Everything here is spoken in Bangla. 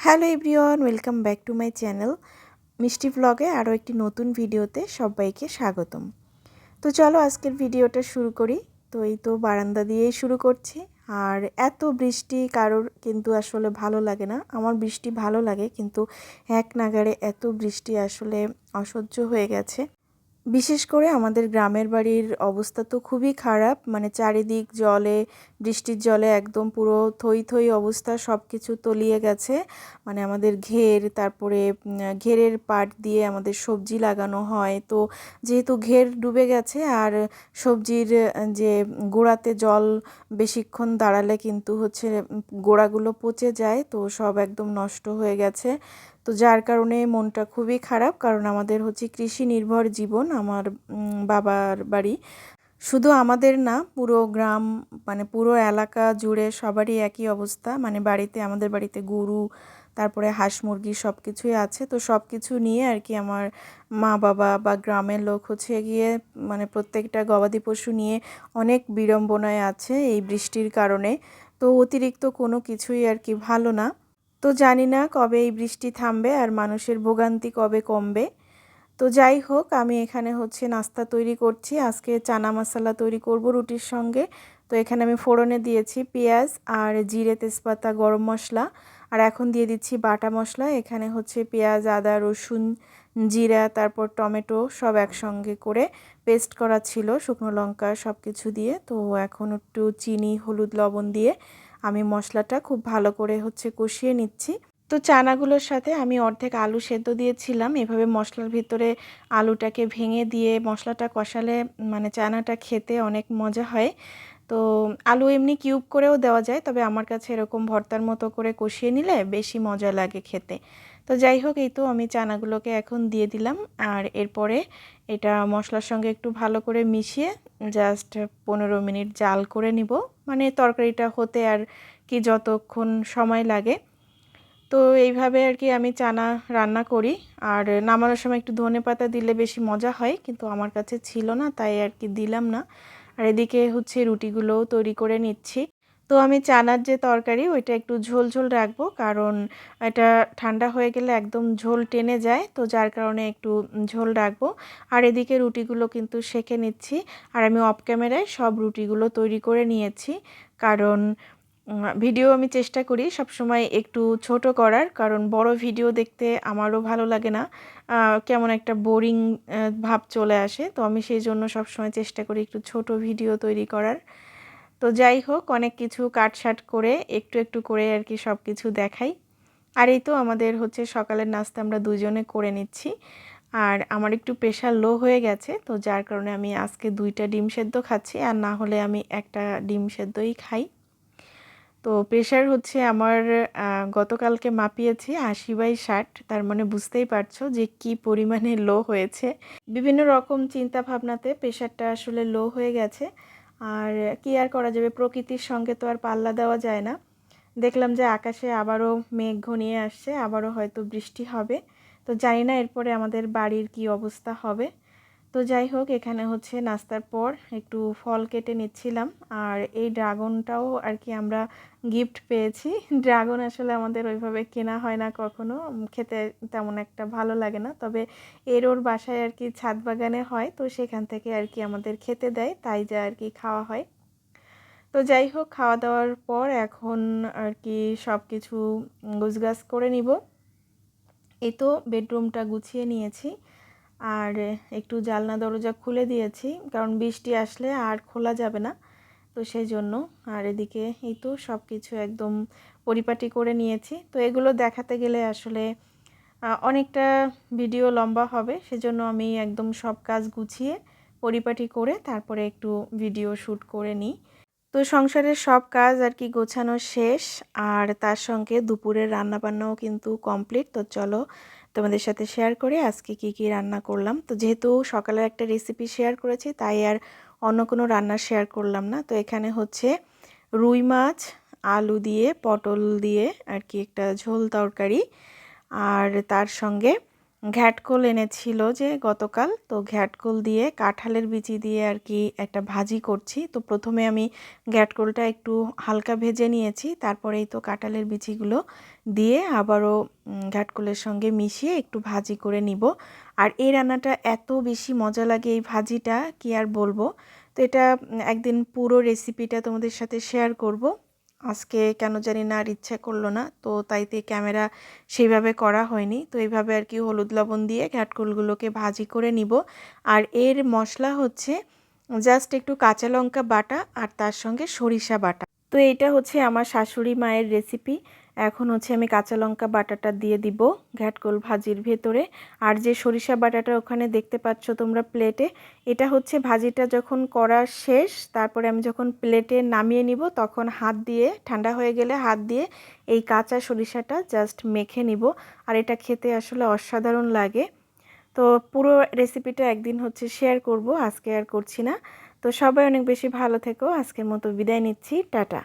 Hello everyone, welcome back to my channel মিষ্টি ব্লগে আরও একটি নতুন ভিডিওতে সবাইকে স্বাগতম। তো চলো আজকের ভিডিওটা শুরু করি। তো এই তো বারান্দা দিয়েই শুরু করছি। আর এত বৃষ্টি কারোর কিন্তু আসলে ভালো লাগে না। আমার বৃষ্টি ভালো লাগে কিন্তু এক নাগারে এত বৃষ্টি আসলে অসহ্য হয়ে গেছে। বিশেষ করে আমাদের গ্রামের বাড়ির অবস্থা তো খুবই খারাপ। মানে চারিদিক জলে, বৃষ্টির জলে একদম পুরো থই থই অবস্থা সব কিছু তলিয়ে গেছে। মানে আমাদের ঘের, তারপরে ঘেরের পাট দিয়ে আমাদের সবজি লাগানো হয়। তো যেহেতু ঘের ডুবে গেছে, আর সবজির যে গোড়াতে জল বেশিক্ষণ দাঁড়ালে কিন্তু হচ্ছে গোড়াগুলো পচে যায়, তো সব একদম নষ্ট হয়ে গেছে। তো যার কারণে মনটা খুবই খারাপ, কারণ আমাদের হচ্ছে কৃষি নির্ভর জীবন, আমার বাবার বাড়ি। শুধু আমাদের না, পুরো গ্রাম মানে পুরো এলাকা জুড়ে সবারই একই অবস্থা। মানে বাড়িতে, আমাদের বাড়িতে গরু, তারপরে হাঁস মুরগি সব কিছুই আছে। তো সব কিছু নিয়ে আর কি আমার মা বাবা বা গ্রামের লোক হচ্ছে গিয়ে মানে প্রত্যেকটা গবাদি পশু নিয়ে অনেক বিড়ম্বনায় আছে এই বৃষ্টির কারণে। তো অতিরিক্ত কোনো কিছুই আর কি ভালো না। তো জানি না কবে এই বৃষ্টি থামবে আর মানুষের ভোগান্তি কবে কমবে। তো যাই হোক, আমি এখানে হচ্ছে নাস্তা তৈরি করছি। আজকে চানা মশলা তৈরি করব রুটির সঙ্গে। তো এখানে আমি ফোড়নে দিয়েছি পেঁয়াজ আর জিরে তেজপাতা, গরম মশলা। আর এখন দিয়ে দিচ্ছি বাটা মশলা। এখানে হচ্ছে পেঁয়াজ, আদা, রসুন, জিরা, তারপর টমেটো সব একসঙ্গে করে পেস্ট করা ছিল। শুকনো লঙ্কা সব কিছু দিয়ে। তো এখন একটু চিনি, হলুদ, লবণ দিয়ে আমি মশলাটা খুব ভালো করে হচ্ছে কষিয়ে নিচ্ছি। তো চানাগুলোর সাথে আমি অর্ধেক আলু সেদ্ধ দিয়েছিলাম। এভাবে মশলার ভিতরে আলুটাকে ভেঙে দিয়ে মশলাটা কষালে মানে চানাটা খেতে অনেক মজা হয়। তো আলু এমনি কিউব করেও দেওয়া যায়, তবে আমার কাছে এরকম ভর্তার মতো করে কষিয়ে নিলে বেশি মজা লাগে খেতে। তো যাই হোক, এই তো আমি চানাগুলোকে এখন দিয়ে দিলাম। আর এরপরে এটা মশলার সঙ্গে একটু ভালো করে মিশিয়ে জাস্ট পনেরো মিনিট জাল করে নিব। মানে তরকারিটা হতে আর কি যতক্ষণ সময় লাগে। তো এইভাবে আর কি আমি চানা রান্না করি। আর নামানোর সময় একটু ধনে পাতা দিলে বেশি মজা হয়, কিন্তু আমার কাছে ছিল না, তাই আর কি দিলাম না। আর এদিকে হচ্ছে রুটিগুলোও তৈরি করে নিচ্ছি। তো আমি চানার যে তরকারি, ওইটা একটু ঝোল ঝোল রাখব। কারণ এটা ঠান্ডা হয়ে গেলে একদম ঝোল টেনে যায়, তো যার কারণে একটু ঝোল রাখব। আর এদিকে রুটিগুলো কিন্তু সেঁকে নিচ্ছি। আর আমি অফ ক্যামেরায় সব রুটিগুলো তৈরি করে নিয়েছি। কারণ ভিডিও আমি চেষ্টা করি সবসময় একটু ছোট করার। কারণ বড় ভিডিও দেখতে আমারও ভালো লাগে না। কেমন একটা বোরিং ভাব চলে আসে। তো আমি সেই জন্য সবসময় চেষ্টা করি একটু ছোট ভিডিও তৈরি করার। তো যাই হোক, অনেক কিছু কাটসাট করে একটু একটু করে আর কি সব কিছু দেখাই। আর এই তো আমাদের হচ্ছে সকালের নাস্তা আমরা দুজনে করে নিচ্ছি। আর আমার একটু প্রেশার লো হয়ে গেছে, তো যার কারণে আমি আজকে দুইটা ডিম সেদ্ধ খাচ্ছি আর না হলে আমি একটা ডিম সেদ্ধই খাই। তো প্রেশার হচ্ছে আমার গতকালকে মাপিয়েছি আশি বাই ষাট, তার মানে বুঝতেই পারছ যে কি পরিমাণে লো হয়েছে। বিভিন্ন রকম চিন্তা ভাবনাতে প্রেশারটা আসলে লো হয়ে গেছে। আর কি আর করা যাবে? প্রকৃতির সঙ্গে তো আর পাল্লা দেওয়া যায় না। দেখলাম যে আকাশে আবারও মেঘ ঘনিয়ে আসছে, আবারও হয়তো বৃষ্টি হবে। তো জানি না এরপরে আমাদের বাড়ির কি অবস্থা হবে। তো যাই হোক, এখানে হচ্ছে নাস্তার পর একটু ফল কেটে নিচ্ছিলাম। আর এই ড্রাগনটাও আর কি আমরা গিফট পেয়েছি। ড্রাগন আসলে আমাদের ওইভাবে কেনা হয় না কখনো, খেতে তেমন একটা ভালো লাগে না। তবে এর ওর বাসায় আর কি ছাদ বাগানে হয়, তো সেখান থেকে আর কি আমাদের খেতে দেয়, তাই যা আর কি খাওয়া হয়। তো যাই হোক, খাওয়া দাওয়ার পর এখন আর কি সব কিছু গুছগাছ করে নিব। এই তো বেডরুমটা গুছিয়ে নিয়েছি। আর একটু জালনা দরজা খুলে দিয়েছি, কারণ বৃষ্টি আসলে আর খোলা যাবে না। তো সেই জন্য আর এদিকে এই তো সব কিছু একদম পরিপাটি করে নিয়েছি। তো এগুলো দেখাতে গেলে আসলে অনেকটা ভিডিও লম্বা হবে, সেজন্য আমি একদম সব কাজ গুছিয়ে পরিপাটি করে তারপরে একটু ভিডিও শ্যুট করে নিই। তো সংসারের সব কাজ আর কি গোছানো শেষ, আর তার সঙ্গে দুপুরের রান্নাবান্নাও কিন্তু কমপ্লিট। তো চলো তোমাদের সাথে শেয়ার করে আজকে কি কি রান্না করলাম। তো যেহেতু সকালের একটা রেসিপি শেয়ার করেছি, তাই আর অন্য কোনো রান্না শেয়ার করলাম না। তো এখানে হচ্ছে রুই মাছ, আলু দিয়ে, পটল দিয়ে আর কি একটা ঝোল তরকারি। আর তার সঙ্গে ঘ্যাটকোল এনেছিল যে গতকাল, তো ঘ্যাটকোল দিয়ে কাঁঠালের বিচি দিয়ে আর কি একটা ভাজি করছি। তো প্রথমে আমি ঘ্যাটকোলটা একটু হালকা ভেজে নিয়েছি, তারপরেই তো কাঁঠালের বিচিগুলো দিয়ে আবারও ঘ্যাটকোলের সঙ্গে মিশিয়ে একটু ভাজি করে নিব। আর এই রান্নাটা এত বেশি মজা লাগে এই ভাজিটা, কি আর বলব? তো এটা একদিন পুরো রেসিপিটা তোমাদের সাথে শেয়ার করব। আজকে কেন জানি না আর ইচ্ছে করল না, তো তাইতে ক্যামেরা সেইভাবে করা হয়নি। তো এইভাবে আর কি হলুদ লবণ দিয়ে ঘাটকুলগুলোকে ভাজি করে নিব। আর এর মশলা হচ্ছে জাস্ট একটু কাঁচা লঙ্কা বাটা আর তার সঙ্গে সরিষা বাটা। তো এইটা হচ্ছে আমার শাশুড়ি মায়ের রেসিপি এখন হচ্ছে আমি কাঁচা লঙ্কা বাটাটা দিয়ে দিব ঘ্যাটকোল ভাজির ভেতরে। আর যে সরিষা বাটাটা ওখানে দেখতে পাচ্ছ তোমরা প্লেটে, এটা হচ্ছে ভাজিটা যখন করা শেষ, তারপরে আমি যখন প্লেটে নামিয়ে নিব, তখন হাত দিয়ে, ঠান্ডা হয়ে গেলে হাত দিয়ে এই কাঁচা সরিষাটা জাস্ট মেখে নিব। আর এটা খেতে আসলে অসাধারণ লাগে। তো পুরো রেসিপিটা একদিন হচ্ছে শেয়ার করব, আজকে আর করছি না। তো সবাই অনেক বেশি ভালো থেকো, আজকের মতো বিদায় নিচ্ছি, টাটা।